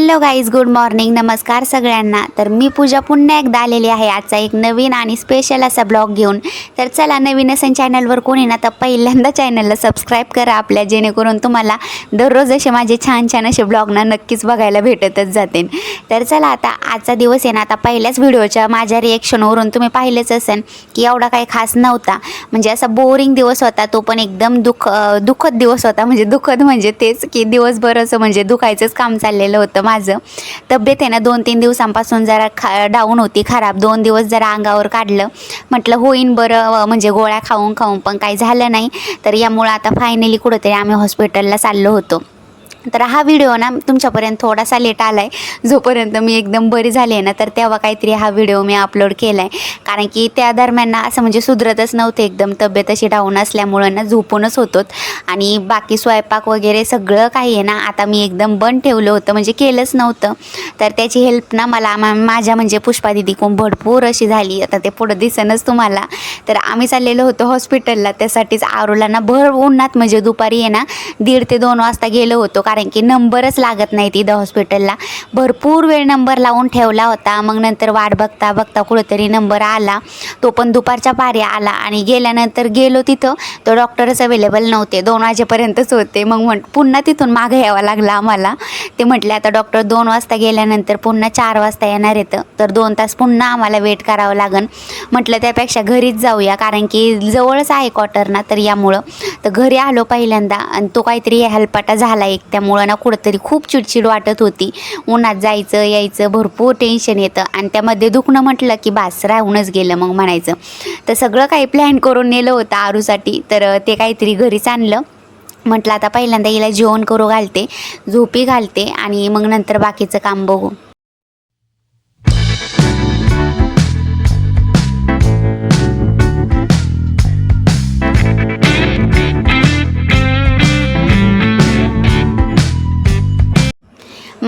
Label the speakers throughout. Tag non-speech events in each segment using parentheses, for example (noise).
Speaker 1: Hello guys good morning नमस्कार सगळ्यांना. तर मी पूजा पुन्हा एकदा आलेली आहे. आजचा एक नवीन आणि स्पेशल असा ब्लॉग घेऊन. तर चला नवीन असेल चॅनलवर कोणी ना तर पहिल्यांदा चॅनलला सबस्क्राईब करा आपल्या. जेणेकरून तुम्हाला दररोज असे माझे छान छान असे ब्लॉगना नक्कीच बघायला भेटतच जातील. तर चला आता आजचा दिवस आहे ना आता पहिल्याच व्हिडिओच्या माझ्या रिॲक्शनवरून तुम्ही पाहिलेच असेल की एवढा काही खास नव्हता. म्हणजे असा बोरिंग दिवस होता तो पण एकदम दुःख दुःखद दिवस होता. म्हणजे दुःखद म्हणजे तेच की दिवसभर असं म्हणजे दुखायचंच काम चाललेलं होतं. माझं. तब्येत आहे ना दोन तीन दिवसांपासून जरा खा डाऊन होती खराब. दोन दिवस जरा अंगावर काढलं. म्हटलं होईन बरं म्हणजे गोळ्या खाऊन खाऊन पण काही झालं नाही. तर यामुळं आता फायनली कुठंतरी आम्ही हॉस्पिटलला चाललो होतो. तर हा व्हिडिओ ना तुमच्यापर्यंत थोडासा लेट आला आहे जोपर्यंत मी एकदम बरी झाली आहे ना तर तेव्हा काहीतरी हा व्हिडिओ मी अपलोड केला आहे कारण की त्या दरम्यान ना असं म्हणजे सुधरतच नव्हते एकदम तब्येत अशी डाऊन असल्यामुळं ना झोपूनच होतो आणि बाकी स्वयंपाक वगैरे सगळं काही आहे ना आता मी एकदम बंद ठेवलं होतं म्हणजे केलंच नव्हतं. तर त्याची हेल्प ना मला मा- माझ्या म्हणजे पुष्पा दिदीकून भरपूर अशी झाली. आता ते पुढं दिसनच तुम्हाला. तर आम्ही चाललेलो होतो हॉस्पिटलला त्यासाठीच आरोला ना भर उन्हात म्हणजे दुपारी आहे ना दीड ते दोन वाजता गेलो होतो. कारण की नंबरच लागत नाही तिथं हॉस्पिटलला भरपूर वेळ नंबर लावून ठेवला होता. मग नंतर वाट बघता बघता कुठंतरी नंबर आला. तो पण दुपारच्या पारी आला आणि गेल्यानंतर गेलो तिथं. तो डॉक्टरच अवेलेबल नव्हते. दोन वाजेपर्यंतच होते. मग म्हण पुन्हा तिथून मागे यावं लागलं आम्हाला. ते म्हटले आता डॉक्टर दोन वाजता गेल्यानंतर पुन्हा चार वाजता येणार येतं तर दोन तास पुन्हा आम्हाला वेट करावं लागन. म्हटलं त्यापेक्षा घरीच जाऊया. कारण की जवळच आहे क्वार्टरना तर यामुळं. तर घरी आलो पहिल्यांदा आणि तो काहीतरी हलपाटा झाला एक. त्यामुळं ना कुठंतरी खूप चिडचिड वाटत होती. उन्हात जायचं यायचं भरपूर टेन्शन येतं. आणि त्यामध्ये दुखणं म्हटलं की बास राहूनच गेलं मग म्हणायचं. तर सगळं काही प्लॅन करून नेलं होतं आरूसाठी. तर ते काहीतरी घरीच आणलं. म्हटलं आता पहिल्यांदा हिला जेवण करू घालते झोपी घालते आणि मग नंतर बाकीचं काम बघू.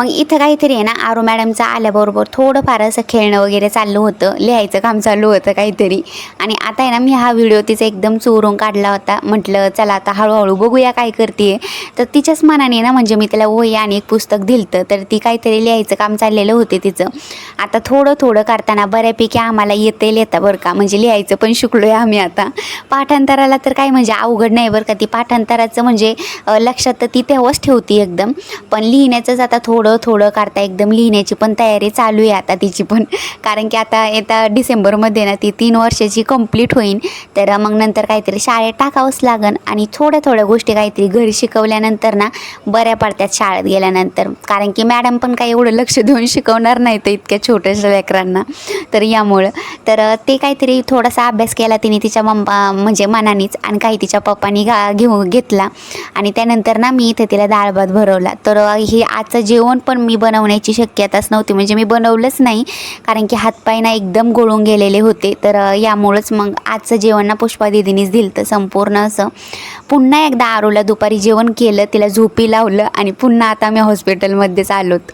Speaker 1: मग इथं काहीतरी आहे ना आरू मॅडमचं आल्याबरोबर थोडंफार असं खेळणं वगैरे चाललं होतं लिहायचं काम चालू होतं काहीतरी. आणि आता आहे ना मी हा व्हिडिओ तिचा एकदम चोरून काढला होता म्हटलं चला आता हळूहळू बघूया काय करते तर तिच्याच मनाने ना म्हणजे मी तिला वही आणि एक पुस्तक दिलतं तर ती काहीतरी लिहायचं काम चाललेलं होते तिचं. आता थोडं थोडं करताना बऱ्यापैकी आम्हाला येते लिहिता बरं का म्हणजे लिहायचं पण शिकलो आहे आम्ही आता. पाठांतराला तर काय म्हणजे अवघड नाही बरं का ती पाठांतराचं म्हणजे लक्षात तर ती तेव्हाच ठेवती एकदम. पण लिहिण्याचंच आता थोडं थोडं करता एकदम लिहिण्याची पण तयारी चालू आहे आता तिची पण. कारण की आता येता डिसेंबरमध्ये ना ती तीन वर्षाची कंप्लीट होईल तर मग नंतर काहीतरी शाळेत टाकावंच लागन. आणि थोड्या थोड्या गोष्टी काहीतरी घरी शिकवल्यानंतर ना बऱ्या पडतात शाळेत गेल्यानंतर. कारण की मॅडम पण काही एवढं लक्ष देऊन शिकवणार नाही तर इतक्या छोट्याशा लेकरांना. तर यामुळं. तर ते काहीतरी थोडासा अभ्यास केला तिने तिच्या मम्मा म्हणजे मनानेच आणि काही तिच्या पप्पानी घा घेऊ घेतला. आणि त्यानंतर ना मी इथे तिला डाळ भात भरवला. तर हे आजचं जेवण पण मी बनवण्याची शक्यताच नव्हती. म्हणजे मी बनवलंच नाही कारण की हातपाय ना एकदम गळून गेलेले होते. तर यामुळंच मग आजचं जेवण ना पुष्पा दिदीनीच दिलं तर संपूर्ण असं. पुन्हा एकदा आरूला दुपारी जेवण केलं तिला झोपी लावलं आणि पुन्हा आता मी हॉस्पिटलमध्येच आलोत.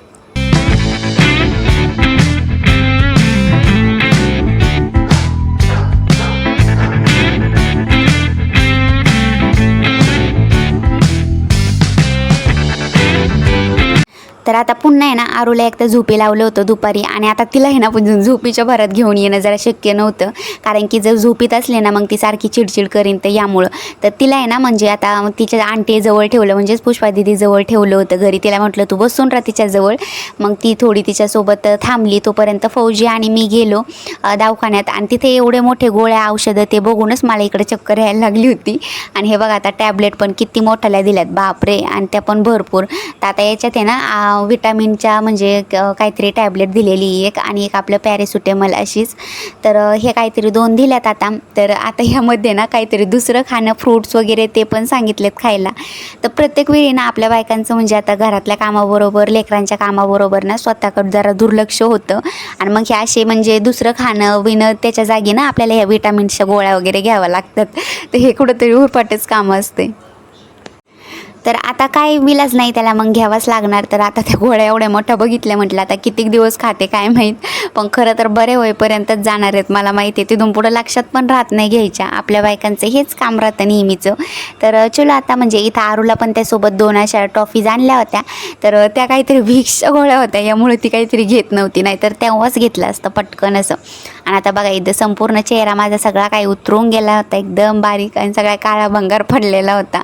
Speaker 1: तर आता पुन्हा आहे ना आरूला एकदा झोपी लावलं होतं दुपारी आणि आता तिला आहे ना पण झोपीच्या भरात घेऊन येणं जरा शक्य नव्हतं. कारण की जर झोपीत असले ना मग ती सारखी चिडचिड करीन तर यामुळं. तर तिला आहे ना म्हणजे आता तिच्या आंटीजवळ ठेवलं म्हणजेच पुष्पा दिदीजवळ ठेवलं होतं घरी. तिला म्हटलं तू बसून राहा तिच्याजवळ मग ती थोडी तिच्यासोबत थांबली. तोपर्यंत फौजी आणि मी गेलो दवाखान्यात. आणि तिथे एवढे मोठे गोळ्या औषधं ते बघूनच मला इकडे चक्कर यायला लागली होती. आणि हे बघा आता टॅबलेट पण किती मोठ्याला दिल्यात. बापरे! आणि त्या पण भरपूर. तर आता याच्यात आहे ना विटॅमिनच्या म्हणजे क- काहीतरी टॅबलेट दिलेली एक आणि एक आपलं पॅरेसुटेमल अशीच. तर हे काहीतरी दोन दिल्यात आता. तर आता ह्यामध्ये ना काहीतरी दुसरं खाणं फ्रूट्स वगैरे ते पण सांगितलेत खायला. तर प्रत्येक वेळी ना आपल्या बायकांचं म्हणजे आता घरातल्या कामाबरोबर लेकरांच्या कामाबरोबर ना स्वतःकडं जरा दुर्लक्ष होतं. आणि मग हे असे म्हणजे दुसरं खाणं विणं त्याच्या जागी ना आपल्याला ह्या विटामिन्सच्या गोळ्या वगैरे घ्याव्या लागतात. तर हे कुठंतरी उरपाटच कामं असते तर आता काय विलाज नाही त्याला मग घ्यावाच लागणार. तर आता त्या गोळ्या एवढ्या मोठ्या बघितल्या म्हटलं आता कितीक दिवस खाते काय माहीत. पण खरं तर बरे होईपर्यंतच जाणार आहेत. मला माहिती आहे तिथून पुढं लक्षात पण राहत नाही घ्यायच्या. आपल्या बायकांचं हेच काम राहतं नेहमीचं. तर चलो आता म्हणजे इथं आरूला पण त्यासोबत दोन अशा ट्रॉफीज आणल्या होत्या. तर त्या काहीतरी भिक्ष गोळ्या होत्या. यामुळे ती काहीतरी घेत नव्हती. नाही तर तेव्हाच घेतलं असतं पटकन असं. आणि आता बघा इथं संपूर्ण चेहरा माझा सगळा काही उतरून गेला होता एकदम बारीक आणि सगळा काळा भंगार पडलेला होता.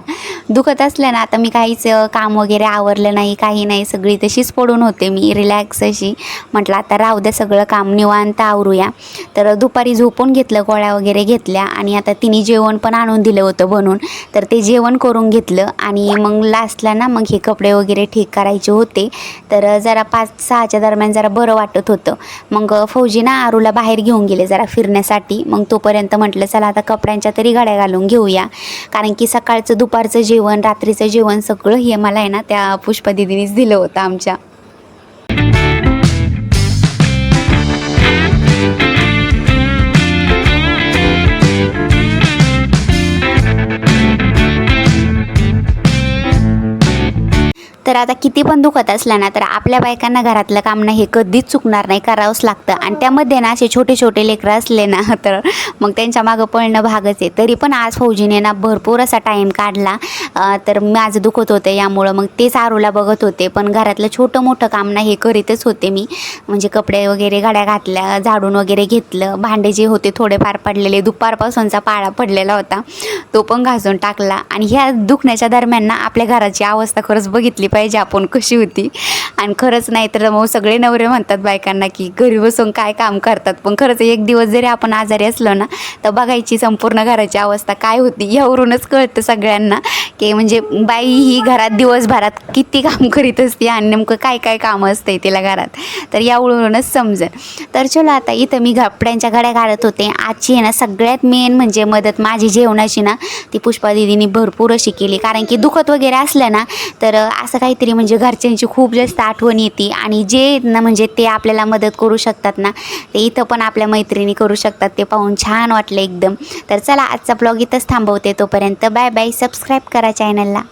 Speaker 1: दुखत असलं ना आता मी काहीच काम वगैरे आवरलं नाही काही नाही सगळी तशीच पडून होते मी रिलॅक्स अशी. म्हटलं आता राहू द्या सगळं काम निवांत आवरूया. तर दुपारी झोपून घेतलं गोळ्या वगैरे घेतल्या आणि आता तिने जेवण पण आणून दिलं होतं बनवून तर ते जेवण करून घेतलं आणि मग लास्टला ना मग हे कपडे वगैरे ठीक करायचे होते. तर जरा पाच सहाच्या दरम्यान जरा बरं वाटत होतं. मग फौजी ना आरूला बाहेर घेऊन गेले जरा फिरण्यासाठी. मग तोपर्यंत म्हटलं चला आता कपड्यांच्या तरी गाड्या घालून घेऊया. कारण की सकाळचं दुपारचं जेवण रात्रीचं जेवण सगळं हे मला आहे ना त्या पुष्पदिदीनीच दिलं होतं आमच्या. तर आता किती पण दुखत असला ना तर आपल्या बायकांना घरातलं काम ना हे कधीच चुकणार नाही करावंच लागतं. आणि त्यामध्ये ना असे छोटे छोटे लेकरं असले ना (laughs) तर मग त्यांच्या मागं पळणं भागच आहे. तरी पण आज फौजीने ना भरपूर असा टाईम काढला. तर माझं दुखत होतं यामुळं मग तेच आरूला बघत होते. पण घरातलं छोटं मोठं काम ना हे करीतच होते मी. म्हणजे कपडे वगैरे गाड्या घातल्या झाडून वगैरे घेतलं. भांडे जे होते थोडेफार पडलेले दुपारपासूनचा पाळा पडलेला होता. तो पण घासून टाकला. आणि ह्या दुखण्याच्या दरम्यान ना आपल्या घराची अवस्था खरंच बघितली पाहिजे. आपण कशी होती. आणि खरंच नाही तर मग सगळे नवरे म्हणतात बायकांना की घरी बसून काय काम करतात. पण खरंच एक दिवस जरी आपण आजारी असलो ना तर बघायची संपूर्ण घराची अवस्था काय होती यावरूनच कळतं सगळ्यांना. की म्हणजे बाई ही घरात दिवसभरात किती काम (laughs) करीत असते आणि नेमकं काय काय कामं असते तिला घरात. तर यावरूनच समजेल. तर चलो आता इथं मी घपड्यांच्या घड्या घालत होते. आजची आहे ना सगळ्यात मेन म्हणजे मदत माझी जेवणाची ना ती पुष्पा दिदीनी भरपूर अशी केली. कारण की दुखत वगैरे असलं ना तर असं काहीतरी म्हणजे घरच्यांची खूप जास्त आठवण येते. आणि जे ना म्हणजे ते आपल्याला मदत करू शकतात ना ते इथं पण आपल्या मैत्रिणी करू शकतात. ते पाहून छान वाटलं एकदम. तर चला आजचा ब्लॉग इथंच थांबवते तोपर्यंत. बाय बाय सबस्क्राईब करा. चॅनलला